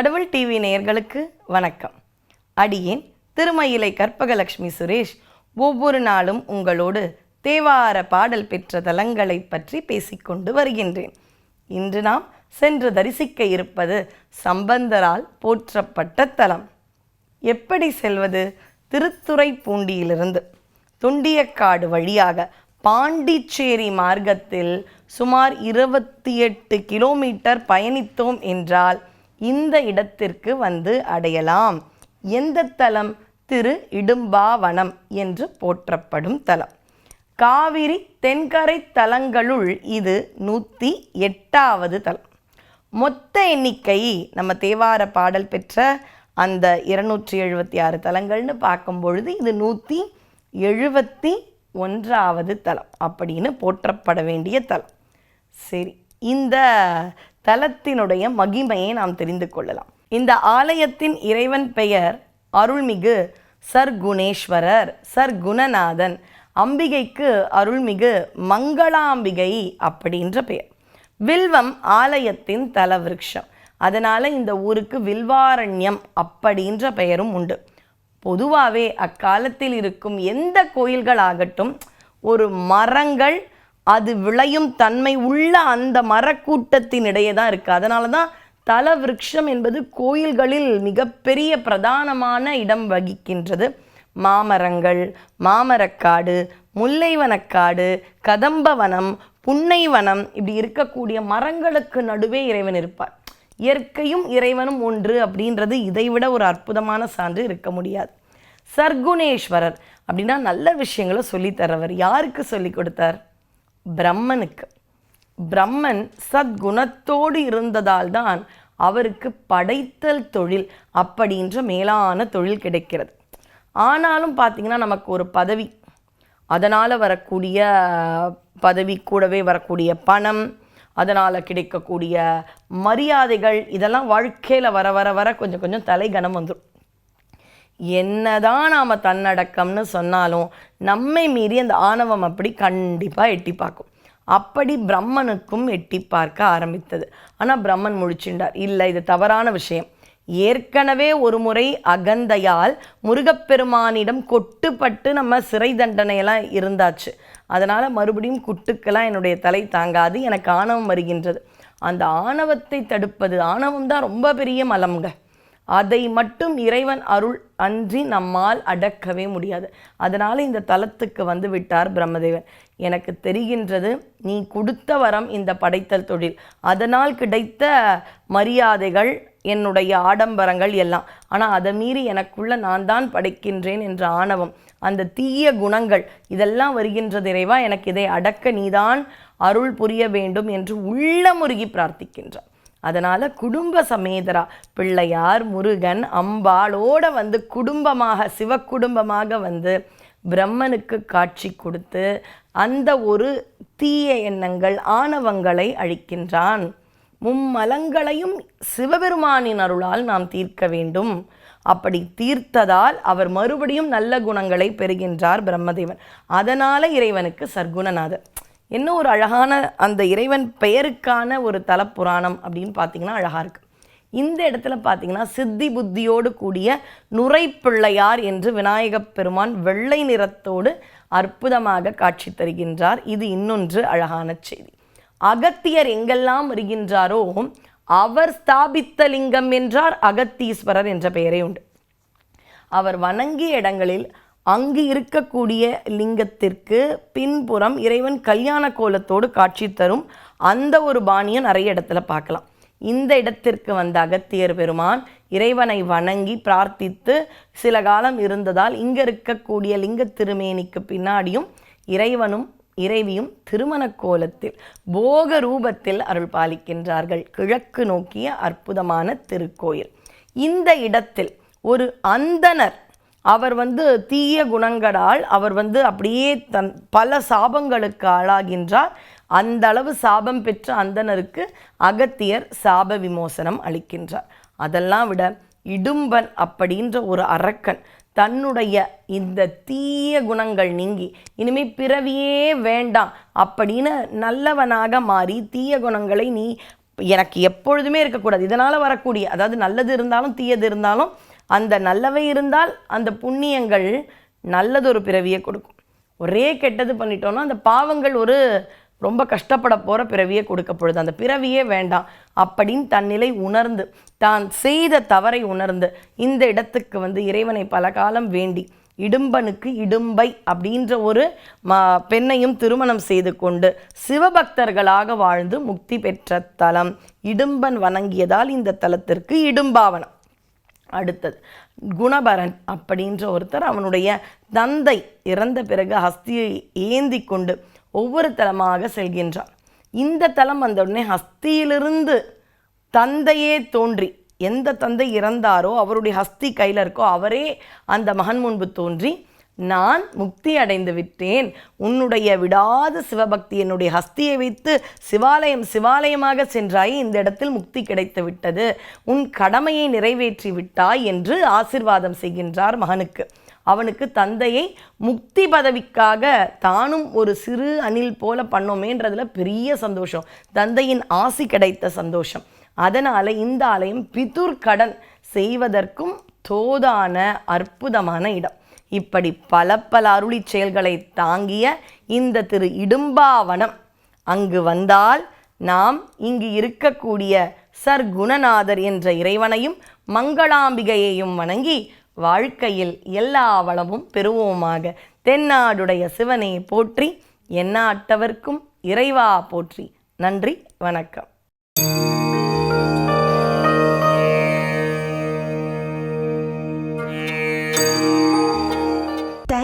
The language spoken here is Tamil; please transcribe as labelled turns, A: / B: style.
A: கடவுள் டிவி நேயர்களுக்கு வணக்கம். அடியேன் திருமயிலை கற்பகலட்சுமி சுரேஷ் ஒவ்வொரு நாளும் உங்களோடு தேவார பாடல் பெற்ற தலங்களை பற்றி பேசிக்கொண்டு வருகின்றேன். இன்று நாம் சென்று தரிசிக்க இருப்பது சம்பந்தரால் போற்றப்பட்ட தலம். எப்படி செல்வது? திருத்துறை பூண்டியிலிருந்து தொண்டியக்காடு வழியாக பாண்டிச்சேரி மார்க்கத்தில் சுமார் இருபத்தி எட்டு கிலோமீட்டர் பயணித்தோம் என்றால் இந்த இடத்திற்கு வந்து அடையலாம். எந்த தலம்? திரு இடும்பாவனம் என்று போற்றப்படும் தலம். காவிரி தென்கரை தலங்களுள் இது நூற்றி எட்டாவது தலம். மொத்த எண்ணிக்கை நம்ம தேவார பாடல் பெற்ற அந்த இருநூற்றி எழுபத்தி ஆறு தலங்கள்னு பார்க்கும் பொழுது இது நூற்றி எழுபத்தி ஒன்றாவது தலம் அப்படின்னு போற்றப்பட வேண்டிய தலம். சரி இந்த தலத்தினுடைய மகிமையை நாம் தெரிந்து கொள்ளலாம். இந்த ஆலயத்தின் இறைவன் பெயர் அருள்மிகு சர்க்குணேஸ்வரர் சர்க்குணநாதன் அம்பிகைக்கு அருள்மிகு மங்களாம்பிகை அப்படின்ற பெயர். வில்வம் ஆலயத்தின் தலவிருட்சம் அதனால் இந்த ஊருக்கு வில்வாரண்யம் அப்படின்ற பெயரும் உண்டு. பொதுவாகவே அக்காலத்தில் இருக்கும் எந்த கோயில்கள் ஆகட்டும் ஒரு மரங்கள் அது விளையும் தன்மை உள்ள அந்த மரக்கூட்டத்தின் இடையே தான் இருக்குது அதனால தான் தல விருட்சம் என்பது கோயில்களில் மிகப்பெரிய பிரதானமான இடம் வகிக்கின்றது. மாமரங்கள் மாமரக்காடு முல்லைவனக்காடு கதம்பவனம் புன்னைவனம் இப்படி இருக்கக்கூடிய மரங்களுக்கு நடுவே இறைவன் இருப்பார். இயற்கையும் இறைவனும் ஒன்று அப்படின்றது இதைவிட ஒரு அற்புதமான சான்று இருக்க முடியாது. சர்க்குணேஸ்வரர் அப்படின்னா நல்ல விஷயங்களை சொல்லித்தரவர் யாருக்கு சொல்லி கொடுத்தார்? பிரம்மனுக்கு. பிரம்மன் சத்குணத்தோடு இருந்ததால் தான் அவருக்கு படைத்தல் தொழில் அப்படின்ற மேலான தொழில் கிடைக்கிறது. ஆனாலும் பார்த்தீங்கன்னா நமக்கு ஒரு பதவி அதனால் வரக்கூடிய பதவி கூடவே வரக்கூடிய பணம் அதனால் கிடைக்கக்கூடிய மரியாதைகள் இதெல்லாம் வாழ்க்கையில் வர வர வர கொஞ்சம் கொஞ்சம் தலைகனம் வந்துடும் என்னதான் நாம் தன்னடக்கம்னு சொன்னாலும் நம்மை மீறி அந்த ஆணவம் அப்படி கண்டிப்பாக எட்டி பார்க்கும். அப்படி பிரம்மனுக்கும் எட்டி பார்க்க ஆரம்பித்தது. ஆனால் பிரம்மன் முழிச்சுண்டார் இல்லை இது தவறான விஷயம். ஏற்கனவே ஒரு முறை அகந்தையால் முருகப்பெருமானிடம் கொட்டுப்பட்டு நம்ம சிறை தண்டனையெல்லாம் இருந்தாச்சு. அதனால் மறுபடியும் குட்டுக்கெல்லாம் என்னுடைய தலை தாங்காது எனக்கு ஆணவம் வருகின்றது. அந்த ஆணவத்தை தடுப்பது ஆணவம் தான் ரொம்ப பெரிய மலம்ங்க. அதை மட்டும் இறைவன் அருள் அன்றி நம்மால் அடக்கவே முடியாது. அதனால் இந்த தலத்துக்கு வந்து விட்டார் பிரம்மதேவன். எனக்கு தெரிகின்றது நீ கொடுத்த வரம் இந்த படைத்தல் தொழில். அதனால் கிடைத்த மரியாதைகள் என்னுடைய ஆடம்பரங்கள் எல்லாம். ஆனால் அதை மீறி எனக்குள்ள நான் தான் படைக்கின்றேன் என்ற ஆணவம் அந்த தீய குணங்கள் இதெல்லாம் வருகின்ற இறைவா எனக்கு இதை அடக்க நீதான் அருள் புரிய வேண்டும் என்று உள்ளமுருகி பிரார்த்திக்கின்றார். அதனால் குடும்ப சமேதரா பிள்ளையார் முருகன் அம்பாளோட வந்து குடும்பமாக சிவக்குடும்பமாக வந்து பிரம்மனுக்கு காட்சி கொடுத்து அந்த ஒரு தீய எண்ணங்கள் ஆணவங்களை அழிக்கின்றான். மும்மலங்களையும் சிவபெருமானின் அருளால் நாம் தீர்க்க வேண்டும். அப்படி தீர்த்ததால் அவர் மறுபடியும் நல்ல குணங்களை பெறுகின்றார் பிரம்மதேவன். அதனால இறைவனுக்கு சர்க்குணநாதர் என்ன ஒரு அழகான அந்த இறைவன் பெயருக்கான ஒரு தலப்புராணம் அப்படின்னு பார்த்தீங்கன்னா அழகாக இருக்கு. இந்த இடத்துல பார்த்தீங்கன்னா சித்தி புத்தியோடு கூடிய நுரை பிள்ளையார் என்று விநாயகப் பெருமான் வெள்ளை நிறத்தோடு அற்புதமாக காட்சி தருகின்றார். இது இன்னொன்று அழகான செய்தி. அகத்தியர் எங்கெல்லாம் வருகின்றாரோ அவர் ஸ்தாபித்த லிங்கம் என்றார் அகத்தீஸ்வரர் என்ற பெயரே உண்டு. அவர் வணங்கிய இடங்களில் அங்கு இருக்கக்கூடிய லிங்கத்திற்கு பின்புறம் இறைவன் கல்யாண கோலத்தோடு காட்சி தரும் அந்த ஒரு பாணியை நிறைய இடத்துல பார்க்கலாம். இந்த இடத்திற்கு வந்த அகத்தியர் பெருமான் இறைவனை வணங்கி பிரார்த்தித்து சில காலம் இருந்ததால் இங்கே இருக்கக்கூடிய லிங்க திருமேனிக்கு பின்னாடியும் இறைவனும் இறைவியும் திருமண கோலத்தில் போக ரூபத்தில் அருள் பாலிக்கின்றார்கள். கிழக்கு நோக்கிய அற்புதமான திருக்கோயில். இந்த இடத்தில் ஒரு அந்தனர் அவர் வந்து தீய குணங்களால் அவர் வந்து அப்படியே தன் பல சாபங்களுக்கு ஆளாகின்றார். அந்த அளவு சாபம் பெற்ற அந்தனருக்கு அகத்தியர் சாப விமோசனம் அளிக்கின்றார். அதெல்லாம் விட இடும்பன் அப்படின்ற ஒரு அரக்கன் தன்னுடைய இந்த தீய குணங்கள் நீங்கி இனிமே பிறவியே வேண்டாம் அப்படின்னு நல்லவனாக மாறி தீய குணங்களை நீ எனக்கு எப்பொழுதுமே இருக்கக்கூடாது. இதனால் வரக்கூடிய அதாவது நல்லது இருந்தாலும் தீயது இருந்தாலும் அந்த நல்லவை இருந்தால் அந்த புண்ணியங்கள் நல்லதொரு பிறவியை கொடுக்கும். ஒரே கெட்டது பண்ணிட்டோன்னா அந்த பாவங்கள் ஒரு ரொம்ப கஷ்டப்பட போகிற பிறவியை கொடுக்க பொழுது அந்த பிறவியே வேண்டாம் அப்படின்னு தன்னிலை உணர்ந்து தான் செய்த தவறை உணர்ந்து இந்த இடத்துக்கு வந்து இறைவனை பல காலம் வேண்டி இடும்பனுக்கு இடும்பை அப்படின்ற ஒரு ம பெண்ணையும் திருமணம் செய்து கொண்டு சிவபக்தர்களாக வாழ்ந்து முக்தி பெற்ற தலம். இடும்பன் வணங்கியதால் இந்த தலத்திற்கு இடும்பாவனம். அடுத்தது. குணபரன் அப்படின்ற ஒருத்தர் அவனுடைய தந்தை இறந்த பிறகு ஹஸ்தியை ஏந்தி கொண்டு ஒவ்வொரு தலமாக செல்கின்றான். இந்த தலம் வந்த உடனே ஹஸ்தியிலிருந்து தந்தையே தோன்றி எந்த தந்தை இறந்தாரோ அவருடைய ஹஸ்தி கையில் இருக்கோ அவரே அந்த மகன் முன்பு தோன்றி நான் முக்தி அடைந்து விட்டேன். உன்னுடைய விடாத சிவபக்தி என்னுடைய ஹஸ்தியை வைத்து சிவாலயம் சிவாலயமாக சென்றாய். இந்த இடத்தில் முக்தி கிடைத்து விட்டது. உன் கடமையை நிறைவேற்றி விட்டாய் என்று ஆசிர்வாதம் செய்கின்றார் மகனுக்கு. அவனுக்கு தந்தையை முக்தி பதவிக்காக தானும் ஒரு சிறு அணில் போல பண்ணோமேன்றதுல பெரிய சந்தோஷம். தந்தையின் ஆசி கிடைத்த சந்தோஷம். அதனால் இந்த ஆலயம் பிதுர் கடன் செய்வதற்கும் தோதான அற்புதமான இடம். இப்படி பல பல அருளி செயல்களை தாங்கிய இந்த திரு இடும்பாவனம். அங்கு வந்தால் நாம் இங்கு இருக்கக்கூடிய சர் குணநாதர் என்ற இறைவனையும் மங்களாம்பிகையையும் வணங்கி வாழ்க்கையில் எல்லா வளமும் பெறுவோமாக. தென்னாடுடைய சிவனை போற்றி எண்ணாட்டவர்க்கும் இறைவா போற்றி. நன்றி வணக்கம்.